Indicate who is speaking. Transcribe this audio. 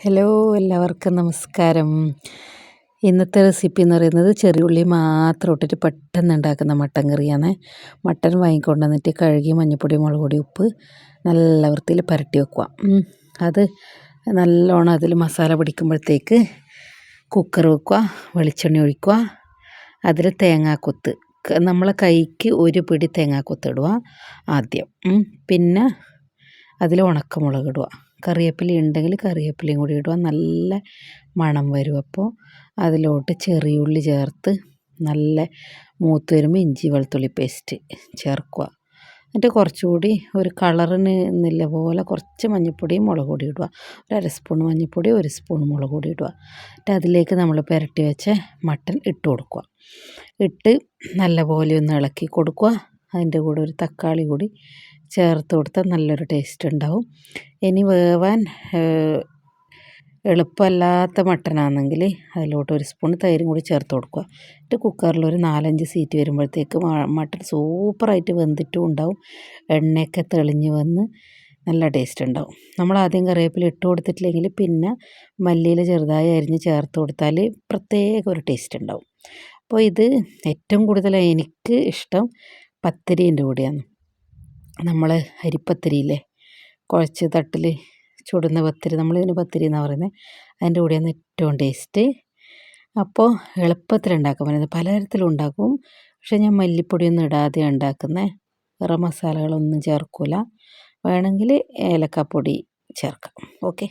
Speaker 1: Hello എല്ലാവർക്കും നമസ്കാരം. ഇന്നത്തെ റെസിപ്പി എന്ന് പറയുന്നത് ചെറിയുള്ളി മാത്രം ഇട്ടിട്ട് പെട്ടെന്ന് ഉണ്ടാക്കുന്ന മട്ടൻ കറിയാണ്. മട്ടൻ വാങ്ങിക്കൊണ്ട് വന്നിട്ട് കഴുകി മഞ്ഞൾപ്പൊടി മുളക് പൊടി ഉപ്പ് നല്ല വൃത്തിയിൽ പരട്ടി വെക്കുക. അത് നല്ലോണം അതിൽ മസാല പിടിക്കുമ്പോഴത്തേക്ക് കുക്കർ വെക്കുക വെളിച്ചെണ്ണ ഒഴിക്കുക. അതിൽ തേങ്ങാക്കൊത്ത് നമ്മളെ കൈക്ക് ഒരു പിടി തേങ്ങാക്കൊത്ത് ഇടുക ആദ്യം. പിന്നെ അതിൽ ഉണക്കമുളക് ഇടുക. കറിവേപ്പില ഉണ്ടെങ്കിൽ കറിവേപ്പിലയും കൂടി ഇടുക. നല്ല മണം വരും അപ്പോൾ അതിലോട്ട് ചെറിയ ഉള്ളി ചേർത്ത് നല്ല മൂത്ത് വരുമ്പോൾ ഇഞ്ചി വെളുത്തുള്ളി പേസ്റ്റ് ചേർക്കുക. എന്നിട്ട് കുറച്ചുകൂടി ഒരു കളറിന് എന്നില്ല പോലെ കുറച്ച് മഞ്ഞൾപ്പൊടിയും മുളക് പൊടി ഇടുക. ഒരു അര സ്പൂൺ മഞ്ഞൾപ്പൊടി ഒരു സ്പൂൺ മുളക് പൊടി ഇടുക. എന്നിട്ട് അതിലേക്ക് നമ്മൾ പുരട്ടി വെച്ച മട്ടൻ ഇട്ട് കൊടുക്കുക. ഇട്ട് നല്ല പോലെ ഒന്ന് ഇളക്കി കൊടുക്കുക. അതിന്റെ കൂടെ ഒരു തക്കാളി കൂടി ചേർത്ത് കൊടുത്താൽ നല്ലൊരു ടേസ്റ്റ് ഉണ്ടാവും. ഇനി വേവാൻ എളുപ്പമല്ലാത്ത മട്ടനാണെങ്കിൽ അതിലോട്ട് ഒരു സ്പൂൺ തൈരും കൂടി ചേർത്ത് കൊടുക്കുക. എന്നിട്ട് കുക്കറിൽ ഒരു നാലഞ്ച് സീറ്റ് വരുമ്പോഴത്തേക്ക് മട്ടൻ സൂപ്പറായിട്ട് വെന്തിട്ടും ഉണ്ടാവും. എണ്ണയൊക്കെ തെളിഞ്ഞ് വന്ന് നല്ല ടേസ്റ്റ് ഉണ്ടാവും. നമ്മൾ ആദ്യം കറിവേപ്പില ഇട്ട് കൊടുത്തിട്ടില്ലെങ്കിൽ പിന്നെ മല്ലിയിൽ ചെറുതായി അരിഞ്ഞ് ചേർത്ത് കൊടുത്താൽ പ്രത്യേക ഒരു ടേസ്റ്റ് ഉണ്ടാവും. അപ്പോൾ ഇത് ഏറ്റവും കൂടുതൽ എനിക്ക് ഇഷ്ടം പത്തിരീന്റെ കൂടെയാണ്. നമ്മൾ അരിപ്പത്തിരിയില്ലേ? കുഴച്ച് തട്ടിൽ ചുടുന്ന പത്തിരി നമ്മൾ ഇതിന് പത്തിരി എന്നാണ് പറയുന്നത് അതിന്റെ കൂടെയാണ് ഏറ്റവും ടേസ്റ്റ്. അപ്പോൾ എളുപ്പത്തിൽ ഉണ്ടാക്കാൻ പറ്റുന്നത് പലതരത്തിലും ഉണ്ടാക്കും. പക്ഷേ ഞാൻ മല്ലിപ്പൊടിയൊന്നും ഇടാതെ ഉണ്ടാക്കുന്നത് വേറെ മസാലകളൊന്നും ചേർക്കില്ല വേണമെങ്കിൽ ഏലക്കാപ്പൊടി ചേർക്കാം. ഓക്കെ?